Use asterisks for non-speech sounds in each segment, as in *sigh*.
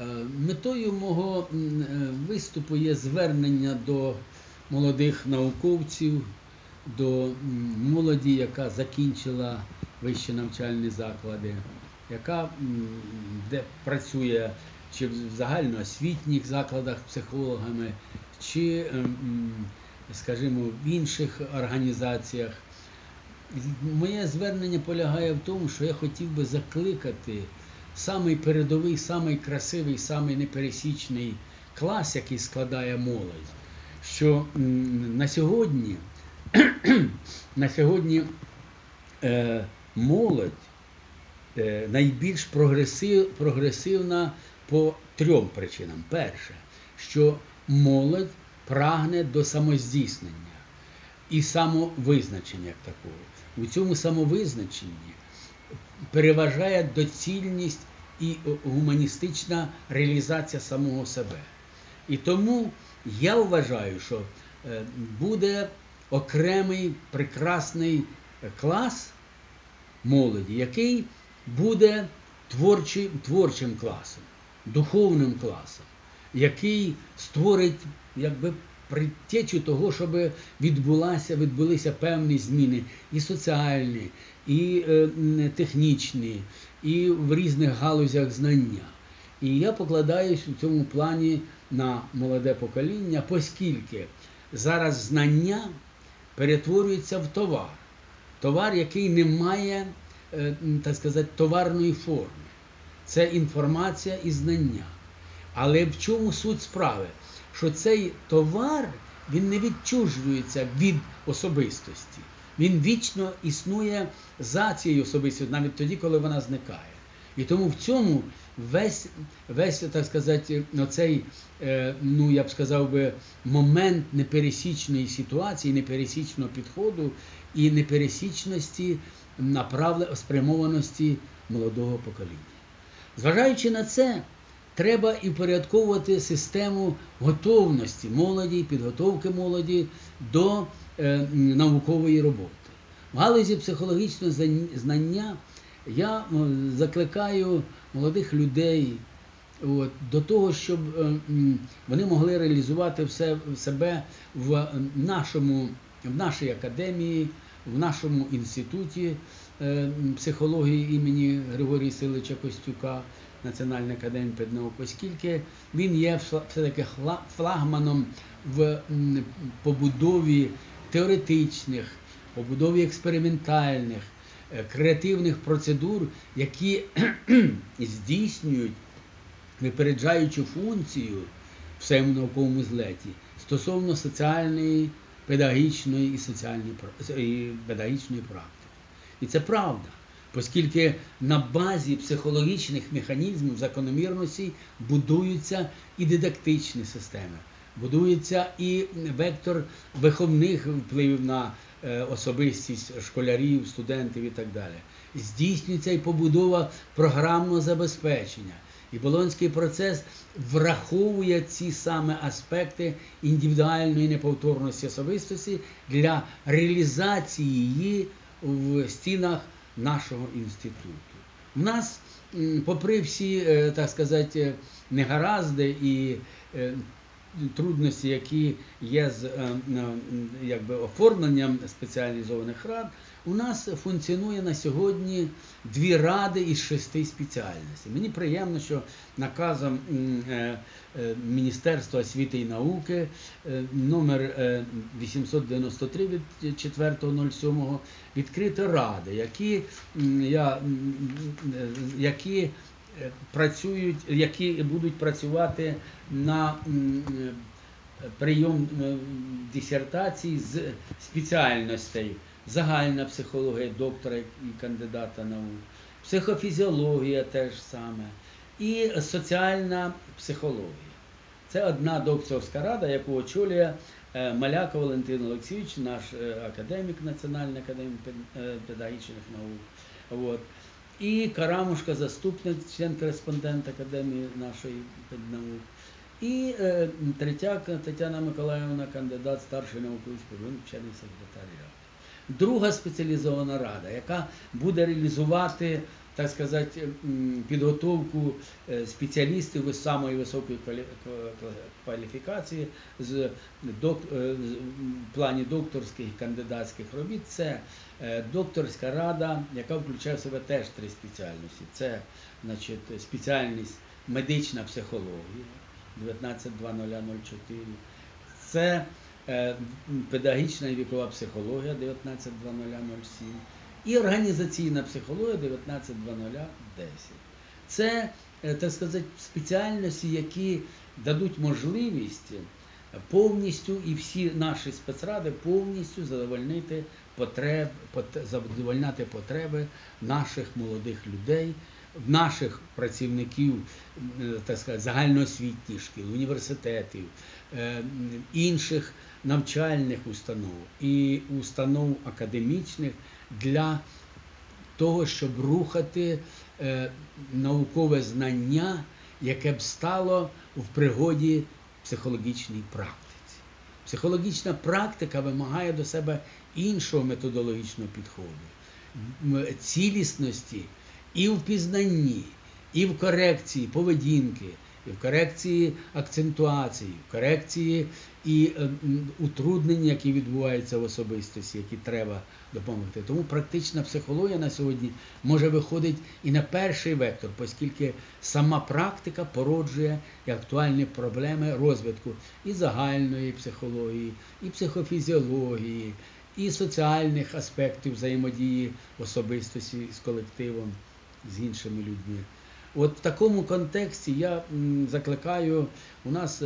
Е, Метою мого е, виступу є звернення до молодих науковців, до молоді, яка закінчила вищі навчальні заклади, яка де працює чи в загальноосвітніх закладах психологами, чи, ем, скажімо, в інших організаціях. Моє звернення полягає в тому, що я хотів би закликати самий передовий, самий красивий, самий непересічний клас, який складає молодь, що на сьогодні, *clears throat* на сьогодні е, молодь е, найбільш прогресив, прогресивна по трьом причинам. Перше, що молодь прагне до самоздійснення і самовизначення такого. У цьому самовизначенні переважає доцільність і гуманістична реалізація самого себе. І тому я вважаю, що е, буде окремий прекрасний клас молоді, який буде творчим, творчим класом, духовним класом, який створить якби предтечу того, щоб відбулася, відбулися певні зміни і соціальні, і е, технічні, і в різних галузях знання. І я покладаюсь у цьому плані на молоде покоління, оскільки зараз знання перетворюється в товар. Товар, який не має, е, так сказати, товарної форми. Це інформація і знання. Але в чому суть справи? Що цей товар він не відчужується від особистості. Він вічно існує за цією особистістю, навіть тоді, коли вона зникає. І тому в цьому весь, весь так сказати, оцей, е, ну я б сказав би, момент непересічної ситуації, непересічного підходу і непересічності направле- спрямованості молодого покоління. Зважаючи на це, треба і впорядковувати систему готовності молоді, підготовки молоді до е, наукової роботи. В галузі психологічного знання я закликаю молодих людей от, до того, щоб е, вони могли реалізувати все, себе в нашому, в нашій академії, в нашому інституті е, психології імені Григорія Силича Костюка, Національної академії педнаук, оскільки він є все-таки флагманом в побудові теоретичних, побудові експериментальних, е, креативних процедур, які *clears throat* здійснюють випереджаючу функцію в своєму науковому злеті стосовно соціальної, педагогічної і соціальної і педагогічної практики. І це правда, оскільки на базі психологічних механізмів закономірностей будуються і дидактичні системи, будується і вектор виховних впливів на е, особистість школярів, студентів і так далі. Здійснюється і побудова програмного забезпечення. І Болонський процес враховує ці саме аспекти індивідуальної неповторності особистості для реалізації її в стінах нашого інституту. У нас, попри всі, е, так сказати, е, негаразди і е, трудності, які є з е, е, якби, оформленням спеціалізованих рад, у нас функціонує на сьогодні дві ради із шести спеціальностей. Мені приємно, що наказом е, Міністерства освіти і науки номер е, 893 від 4.07 відкриті ради, які, я, які працюють, які будуть працювати на е, прийом е, дисертацій з спеціальностей загальна психологія доктора і кандидата наук, психофізіологія теж саме, і соціальна психологія. Це одна докторська рада, яку очолює е, Маляка Валентин Олексійович, наш академік Національної академії педагогічних наук. От. І Карамушка, заступник, член-кореспондент Академії нашої наук. І е, Третяк Тетяна Миколаївна, кандидат старшої наукової співин, вчений секретаріат. Друга спеціалізована рада, яка буде реалізувати так сказати, підготовку е, спеціалістів із самої високої кваліфікації з док, з- м, в плані докторських і кандидатських робіт. Це е, докторська рада, яка включає в себе теж три спеціальності. Це значить, спеціальність медична психологія 19.2004. Це е, педагогічна і вікова психологія 19.2007 і організаційна психологія 19.0010. Це, е, так сказати, спеціальності, які дадуть можливість повністю і всі наші спецради повністю задовольнити потреб, пот- задовольняти потреби наших молодих людей, наших працівників, е, так сказати, загальноосвітніх шкіл, університетів, е, інших навчальних установ і установ академічних для того, щоб рухати е, наукове знання, яке б стало в пригоді психологічній практиці. Психологічна практика вимагає до себе іншого методологічного підходу, цілісності і в пізнанні, і в корекції поведінки, і в корекції акцентуації, в корекції і е, утруднень, які відбуваються в особистості, які треба допомогти. Тому практична психологія на сьогодні може виходити і на перший вектор, оскільки сама практика породжує і актуальні проблеми розвитку і загальної психології, і психофізіології, і соціальних аспектів взаємодії особистості з колективом, з іншими людьми. От в такому контексті я закликаю, у нас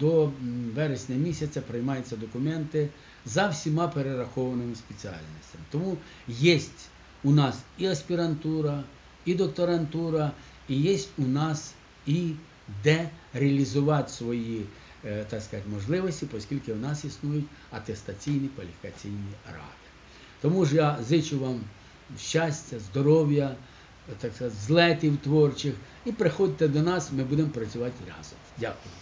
до вересня місяця приймаються документи за всіма перерахованими спеціальностями. Тому є у нас і аспірантура, і докторантура, і є у нас і де реалізувати свої е, так сказати, можливості, оскільки у нас існують атестаційні кваліфікаційні ради. Тому ж я зичу вам щастя, здоров'я, так сказати, злетів творчих і приходьте до нас, ми будемо працювати разом. Дякую.